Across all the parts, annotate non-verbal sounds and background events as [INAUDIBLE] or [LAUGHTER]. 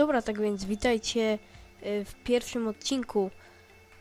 Dobra, tak więc witajcie y, w pierwszym odcinku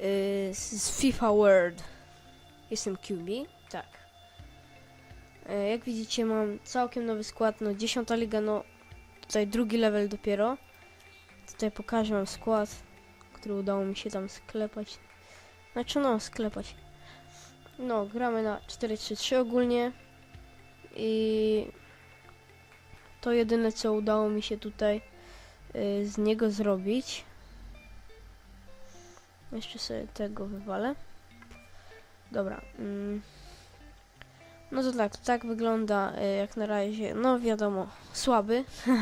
y, z FIFA World. Jestem QB, tak. E, Jak widzicie mam całkiem nowy skład, no 10 liga, no tutaj drugi level dopiero. Tutaj pokażę wam skład, który udało mi się tam sklepać. Znaczy no, sklepać. No, gramy na 4-3-3 ogólnie. I to jedyne co udało mi się tutaj z niego zrobić. Jeszcze sobie tego wywalę. Dobra. Mm. No to tak, tak wygląda y, jak na razie. No wiadomo, słaby. [LAUGHS]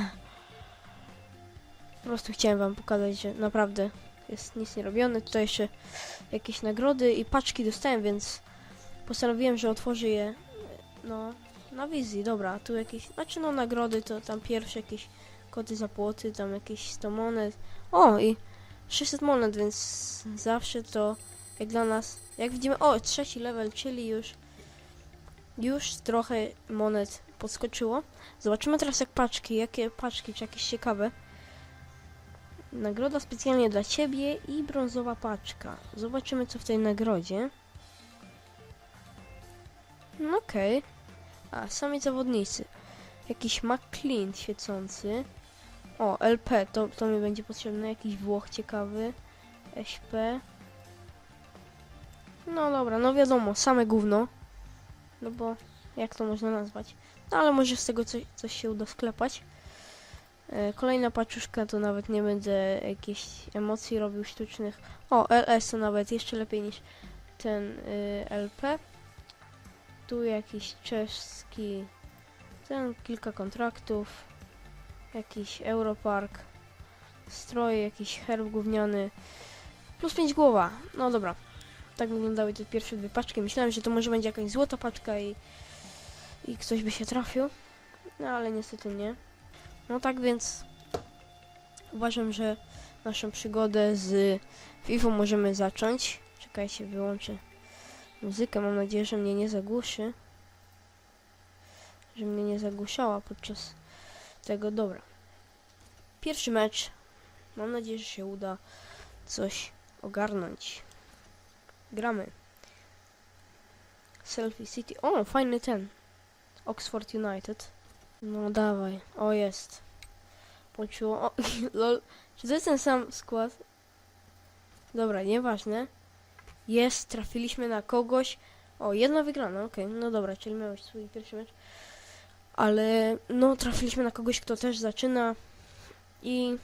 po prostu chciałem wam pokazać, że naprawdę jest nic nie robione. Tutaj jeszcze jakieś nagrody i paczki dostałem, więc postanowiłem, że otworzę je y, no na wizji. Dobra, tu jakieś, znaczy no nagrody to tam pierwsze jakieś koty za płoty, tam jakieś 100 monet. O, i 600 monet, więc zawsze to jak dla nas, jak widzimy, o, trzeci level, czyli już już trochę monet podskoczyło. Zobaczymy teraz jak paczki, jakie paczki, czy jakieś ciekawe. Nagroda specjalnie dla Ciebie i brązowa paczka. Zobaczymy co w tej nagrodzie. No okej. A, sami zawodnicy. Jakiś McLean świecący. O, LP, to, to mi będzie potrzebne. Jakiś Włoch ciekawy. SP. No dobra, no wiadomo, same gówno. No bo jak to można nazwać? No ale może z tego coś, coś się uda sklepać. E, kolejna paczuszka to nawet nie będę jakichś emocji robił sztucznych. O, LS to nawet jeszcze lepiej niż ten y, LP. Tu jakiś czeski. Ten kilka kontraktów. Jakiś Europark. Stroje, jakiś herb gówniany. Plus 5 głowa. No dobra. Tak wyglądały te pierwsze dwie paczki. Myślałem, że to może będzie jakaś złota paczka i, i ktoś by się trafił. No ale niestety nie. No tak więc uważam, że naszą przygodę z FIFA możemy zacząć. Czekajcie, wyłączę muzykę. Mam nadzieję, że mnie nie zagłuszy. Że mnie nie zagłuszała podczas tego. Dobra. Pierwszy mecz. Mam nadzieję, że się uda coś ogarnąć. Gramy. Selfie City. O, fajny ten. Oxford United. No dawaj. O, jest. Poczuło. O, [LAUGHS] lol. Czy to jest ten sam skład? Dobra, nieważne. Jest, trafiliśmy na kogoś. O, jedna wygrana, okej, no dobra, czyli miałeś swój pierwszy mecz. Ale, no, trafiliśmy na kogoś, kto też zaczyna i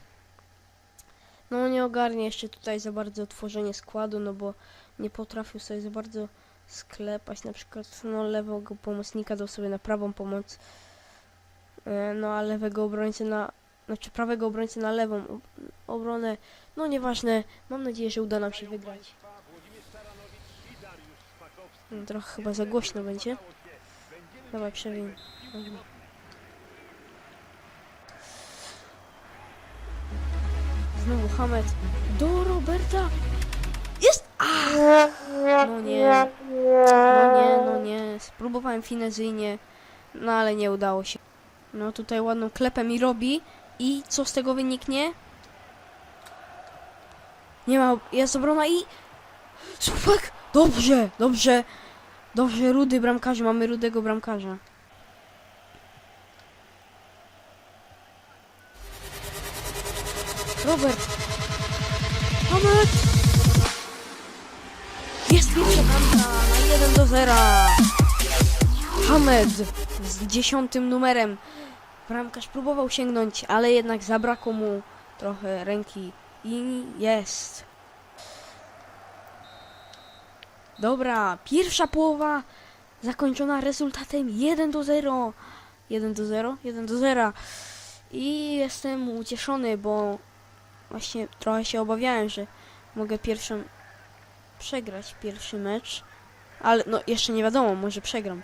no nie ogarnie jeszcze tutaj za bardzo tworzenie składu, no bo nie potrafił sobie za bardzo sklepać, na przykład no lewego pomocnika dał sobie na prawą pomoc, e, no a lewego obrońcę na, znaczy prawego obrońcę na lewą ob- obronę, no nieważne, mam nadzieję, że uda nam się wygrać. No, trochę chyba za głośno będzie. Dawaj, przewiń. Dobra. Znowu Hamed. Do Roberta! Jest! A! No nie. No nie, no nie. Spróbowałem finezyjnie, no ale nie udało się. No tutaj ładną klepę mi robi. I co z tego wyniknie? Nie ma, jest obrona i... Słupek! Dobrze, dobrze. Dobrze, rudy bramkarze, mamy rudego bramkarza. Robert! Robert! Jest pierwsza bramka na 1 do 0. Hamed z dziesiątym numerem. Bramkarz próbował sięgnąć, ale jednak zabrakło mu trochę ręki i jest. Dobra, pierwsza połowa zakończona rezultatem 1 do 0. 1 do 0, 1 do 0. I jestem ucieszony, bo właśnie trochę się obawiałem, że mogę pierwszą przegrać pierwszy mecz. Ale no jeszcze nie wiadomo, może przegram.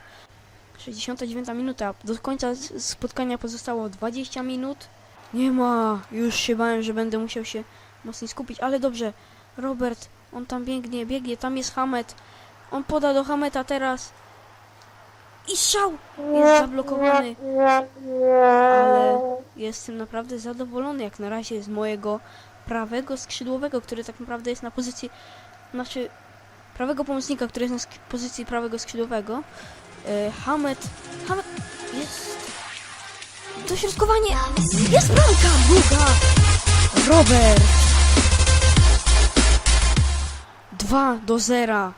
69 minuta. Do końca spotkania pozostało 20 minut. Nie ma. Już się bałem, że będę musiał się mocniej skupić, ale dobrze. Robert, on tam biegnie, biegnie, tam jest Hamet. On poda do Hameta teraz. I strzał! Jest zablokowany. Ale jestem naprawdę zadowolony jak na razie z mojego prawego skrzydłowego, który tak naprawdę jest na pozycji, znaczy prawego pomocnika, który jest na pozycji prawego skrzydłowego. E, Hamed, Hamed, jest dośrodkowanie, jest bramka, druga, Robert. 2 do 0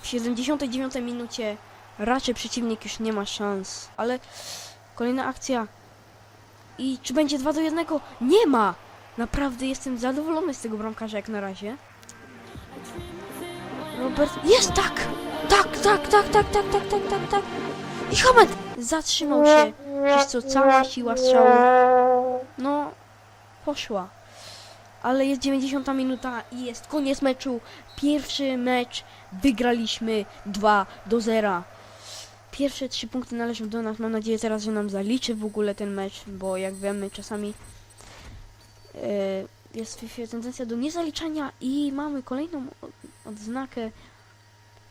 w 79 minucie raczej przeciwnik już nie ma szans, ale kolejna akcja i czy będzie 2 do 1? Nie ma! Naprawdę jestem zadowolony z tego bramkarza jak na razie. Robert. Jest tak! Tak, tak, tak, tak, tak, tak, tak, tak, tak. I Hamed zatrzymał się, przez co cała siła strzału, no, poszła. Ale jest 90 minuta i jest koniec meczu. Pierwszy mecz wygraliśmy 2 do 0. Pierwsze trzy punkty należą do nas. Mam nadzieję teraz, że nam zaliczy w ogóle ten mecz, bo jak wiemy czasami e, jest tendencja do niezaliczania i mamy kolejną odznakę.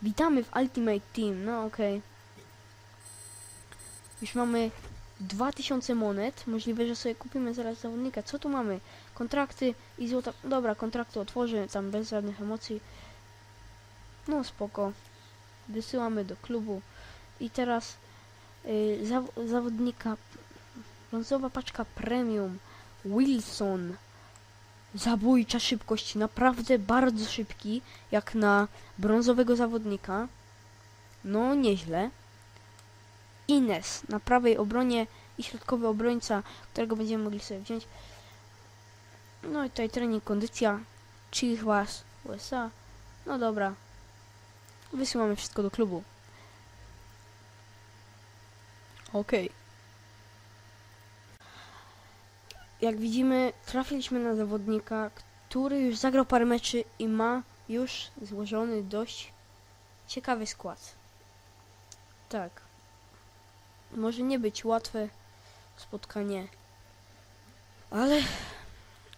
Witamy w Ultimate Team. No okej. Już mamy 2000 monet. Możliwe, że sobie kupimy zaraz zawodnika. Co tu mamy? Kontrakty i złota. Dobra, kontrakty otworzę tam bez żadnych emocji. No spoko. Wysyłamy do klubu. I teraz y, zaw- zawodnika brązowa paczka premium Wilson. Zabójcza szybkość, naprawdę bardzo szybki, jak na brązowego zawodnika. No, nieźle. Ines na prawej obronie i środkowy obrońca, którego będziemy mogli sobie wziąć. No i tutaj trening, kondycja, Chilhwas, USA. No dobra. Wysyłamy wszystko do klubu. Okej. Jak widzimy, trafiliśmy na zawodnika, który już zagrał parę meczy i ma już złożony dość ciekawy skład. Tak. Może nie być łatwe spotkanie, ale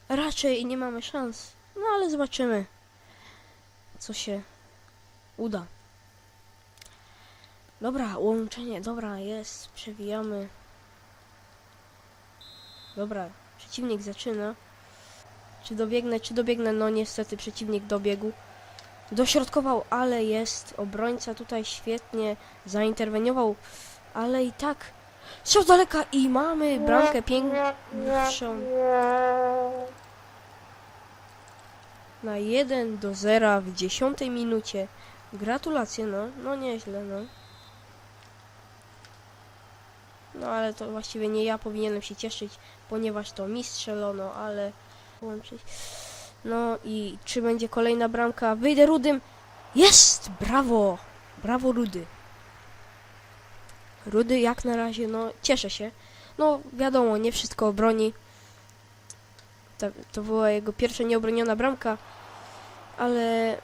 raczej nie mamy szans. No ale zobaczymy, co się uda. Dobra, łączenie, dobra, jest, przewijamy. Dobra, przeciwnik zaczyna. Czy dobiegnę, czy dobiegnę? No niestety przeciwnik dobiegł. Dośrodkował, ale jest. Obrońca tutaj świetnie zainterweniował, ale i tak. Strzał daleka i mamy bramkę piękniejszą. Na 1 do 0 w 10 minucie. Gratulacje, no. No nieźle, no. No ale to właściwie nie ja powinienem się cieszyć, ponieważ to mi strzelono, ale. No i czy będzie kolejna bramka? Wyjdę rudym. Jest! Brawo! Brawo Rudy. Rudy jak na razie, no cieszę się. No wiadomo, nie wszystko obroni. To, to była jego pierwsza nieobroniona bramka, ale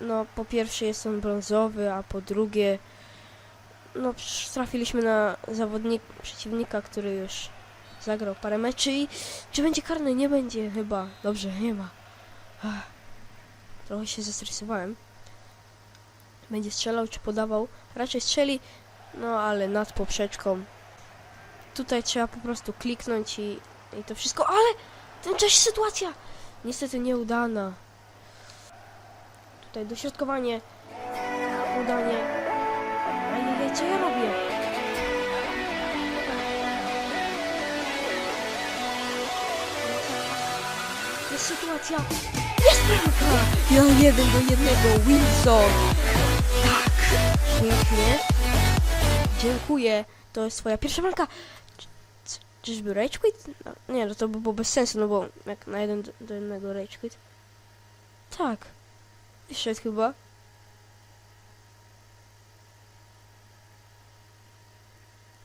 no po pierwsze jest on brązowy, a po drugie no trafiliśmy na zawodnik przeciwnika, który już zagrał parę meczy i czy będzie karny? Nie będzie chyba. Dobrze, nie ma. Ach, trochę się zestresowałem. Będzie strzelał czy podawał? Raczej strzeli, no ale nad poprzeczką. Tutaj trzeba po prostu kliknąć i, i to wszystko, ale tymczasem sytuacja niestety nieudana. Tutaj dośrodkowanie, udanie. Ajajaj, co ja robię? Jest sytuacja. Jest bramka! Ja jeden do jednego, Wilson! Tak! Pięknie. Dziękuję. To jest twoja pierwsza. Czy- czy- Czyżby Rage Quit? No, nie, no to by było bez sensu, no bo jak na jeden do, do jednego Rage Quit. Tak. Wyszedł chyba.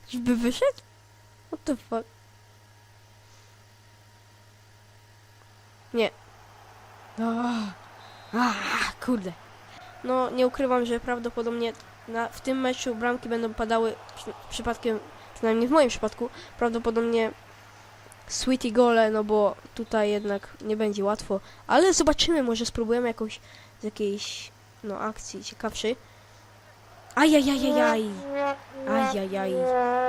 Czyżby wyszedł? What the fuck? Nie. Ah, ah, kurde. No, nie ukrywam, że prawdopodobnie na, w tym meczu bramki będą padały przy, przypadkiem, przynajmniej w moim przypadku, prawdopodobnie sweetie gole, no bo tutaj jednak nie będzie łatwo. Ale zobaczymy, może spróbujemy jakąś z jakiejś no akcji ciekawszej. Ajajajajaj. Ajajaj.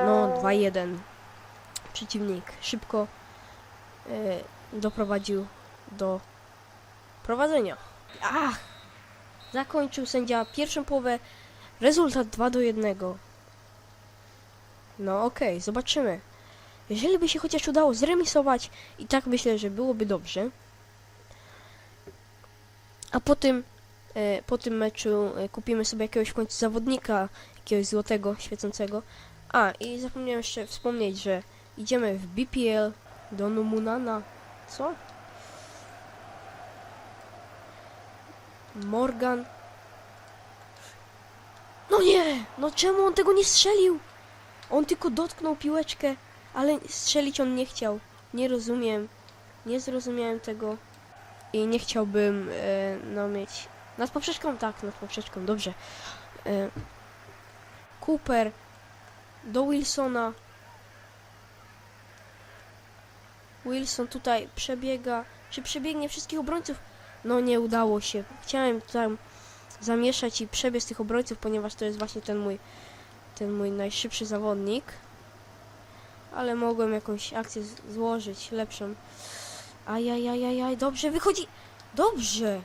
No, 2-1. Przeciwnik szybko e, doprowadził do prowadzenia. Ach! Zakończył sędzia pierwszą połowę. Rezultat 2 do 1. No okej, zobaczymy. Jeżeli by się chociaż udało zremisować, i tak myślę, że byłoby dobrze. A po tym, e, po tym meczu e, kupimy sobie jakiegoś w końcu zawodnika, jakiegoś złotego, świecącego. A, i zapomniałem jeszcze wspomnieć, że idziemy w BPL do Numunana. Co? Morgan. No czemu on tego nie strzelił? On tylko dotknął piłeczkę, ale strzelić on nie chciał. Nie rozumiem. Nie zrozumiałem tego. I nie chciałbym, e, no mieć... Nad poprzeczką? Tak, nad poprzeczką, dobrze. E, Cooper do Wilsona. Wilson tutaj przebiega. Czy przebiegnie wszystkich obrońców? No nie udało się. Chciałem tam zamieszać i przebiec tych obrońców, ponieważ to jest właśnie ten mój ten mój najszybszy zawodnik. Ale mogłem jakąś akcję złożyć, lepszą. Ajajajajaj, dobrze, wychodzi! Dobrze!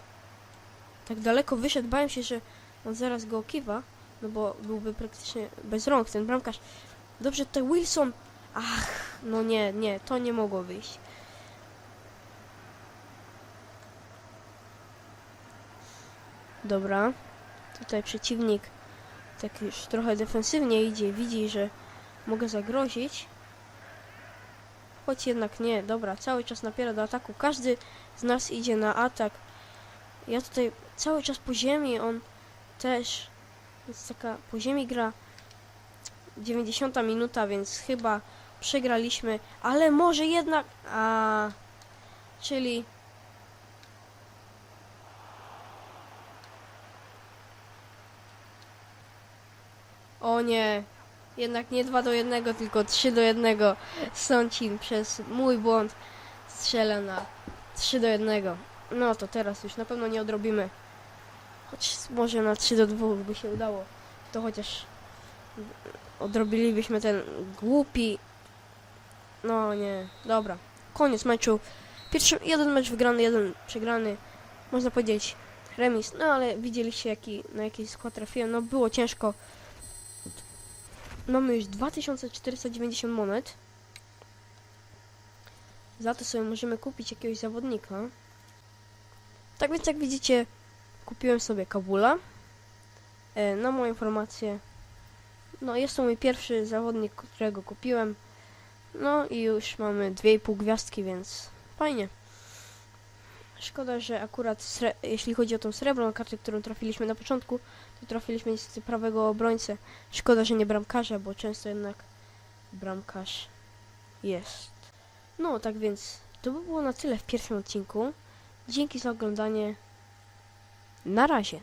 Tak daleko wyszedł, bałem się, że on zaraz go kiwa, no bo byłby praktycznie bez rąk ten bramkarz. Dobrze, tutaj Wilson! Ach, no nie, nie, to nie mogło wyjść. Dobra, tutaj przeciwnik tak już trochę defensywnie idzie, widzi, że mogę zagrozić. Choć jednak nie, dobra, cały czas napiera do ataku. Każdy z nas idzie na atak. Ja tutaj cały czas po ziemi, on też jest taka po ziemi gra 90 minuta, więc chyba przegraliśmy, ale może jednak a czyli O nie, jednak nie 2 do 1, tylko 3 do 1. Sącin przez mój błąd strzela na 3 do 1. No to teraz już na pewno nie odrobimy. Choć może na 3 do 2 by się udało. To chociaż odrobilibyśmy ten głupi. No nie, dobra. Koniec meczu. Pierwszy, jeden mecz wygrany, jeden przegrany. Można powiedzieć remis. No ale widzieliście jaki, na jaki skład trafiłem. No było ciężko. Mamy już 2490 monet. Za to sobie możemy kupić jakiegoś zawodnika. Tak więc jak widzicie, kupiłem sobie Kabula. E, na moją informację, no jest to mój pierwszy zawodnik, którego kupiłem. No i już mamy 2,5 gwiazdki, więc fajnie. Szkoda, że akurat jeśli chodzi o tą srebrną kartę, którą trafiliśmy na początku, to trafiliśmy niestety prawego obrońcę. Szkoda, że nie bramkarza, bo często jednak bramkarz jest. No, tak więc to by było na tyle w pierwszym odcinku. Dzięki za oglądanie. Na razie.